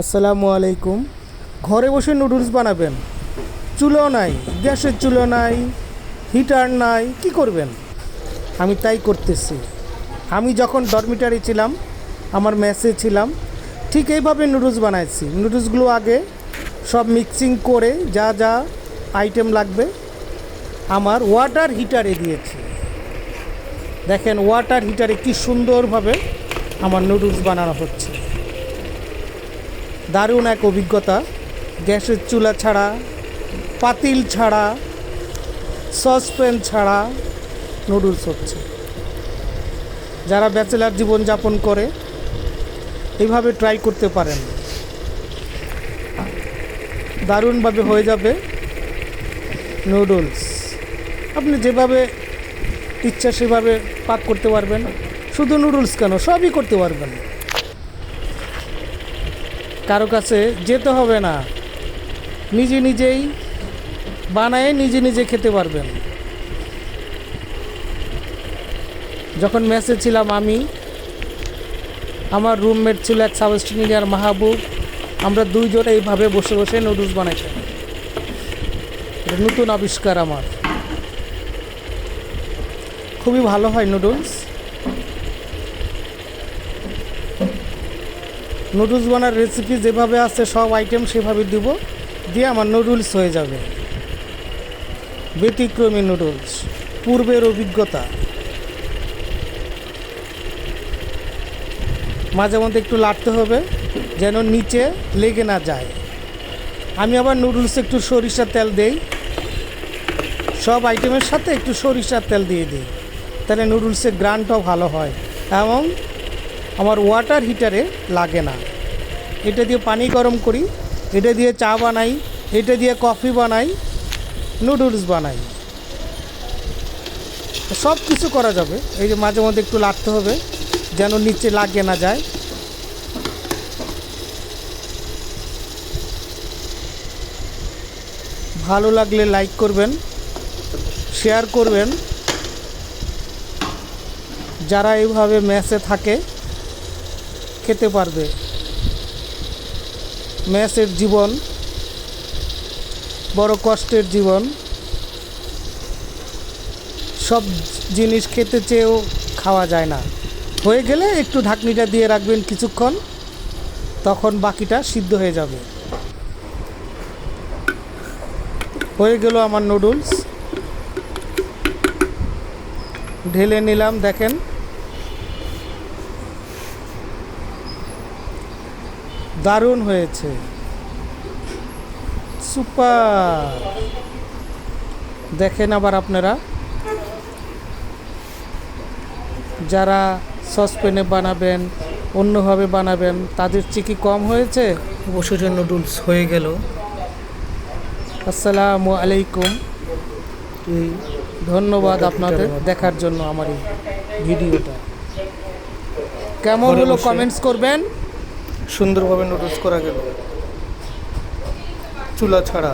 আসসালামু আলাইকুম। ঘরে বসে নুডলস বানাবেন? চুলো নাই, গ্যাসের চুলো নাই, হিটার নাই, কি করবেন? আমি তাই করতেছি। আমি যখন ডরমিটারি ছিলাম, আমার মেসে ছিলাম, ঠিক এইভাবে নুডলস বানাইছি। নুডলসগুলো আগে সব মিক্সিং করে যা যা আইটেম লাগবে, আমার ওয়াটার হিটারে দিয়েছি। দেখেন ওয়াটার হিটারে কি সুন্দরভাবে আমার নুডলস বানানো হচ্ছে। দারুণ এক অভিজ্ঞতা। গ্যাসের চুলা ছাড়া, পাতিল ছাড়া, সসপ্যান ছাড়া নুডলস হচ্ছে। যারা ব্যাচেলার জীবনযাপন করে এইভাবে ট্রাই করতে পারেন। দারুণভাবে হয়ে যাবে নুডলস। আপনি যেভাবে ইচ্ছা সেভাবে পাক করতে পারবেন। শুধু নুডলস কেন, সবই করতে পারবেন। কারও কাছে যেতে হবে না। নিজে নিজেই বানায় নিজে নিজে খেতে পারবেন। যখন মেসে ছিলাম আমি, আমার রুমমেট ছিল এক সাব ইঞ্জিনিয়ার মাহবুব, আমরা দুইজন এইভাবে বসে বসে নুডলস বানাইতাম নতুন আবিষ্কার আমার। খুবই ভালো হয় নুডলস নুডলস বানার রেসিপি যেভাবে আছে, সব আইটেম সেভাবে দিব। দিয়ে আমার নুডলস হয়ে যাবে। ব্যতিক্রমী নুডলস, পূর্বের অভিজ্ঞতা। মাঝে মধ্যে একটু লাড়তে হবে, যেন নিচে লেগে না যায়। আমি আবার নুডলসে একটু সরিষার তেল দেই। সব আইটেমের সাথে একটু সরিষার তেল দিয়ে দিই। তাহলে নুডলসের গ্রানটাও ভালো হয়। এবং আমার ওয়াটার হিটারে লাগে না। এটা দিয়ে পানি গরম করি, এটা দিয়ে চা বানাই, এটা দিয়ে কফি বানাই নুডলস বানাই। সব কিছু করা যাবে। এই যে মাঝে মধ্যে একটু লাগতে হবে, যেন নিচে লাগে না যায়। ভালো লাগলে লাইক করবেন শেয়ার করবেন। যারা এইভাবে ম্যাচে থাকে খেতে পারবে। ম্যাচের জীবন, বড় কষ্টের জীবন। সব জিনিস খেতে চেয়েও খাওয়া যায় না। হয়ে গেলে একটু ঢাকনিটা দিয়ে রাখবেন কিছুক্ষণ, তখন বাকিটা সিদ্ধ হয়ে যাবে। হয়ে গেল আমার নুডলস। ঢেলে নিলাম, দেখেন। দারুণ হয়েছে। সুপার। দেখেন আবার আপনারা। যারা সসপ্যানে বানাবেন অন্যভাবে বানাবেন তাদের চিকি কম হয়েছে? অবসরে নুডলস হয়ে গেল। আসসালামু আলাইকুম। ধন্যবাদ আপনাদের দেখার জন্য আমার এই ভিডিওটা। কেমন হলো কমেন্টস করবেন? সুন্দরভাবে নোটিস করা গেল। চুলা ছাড়া।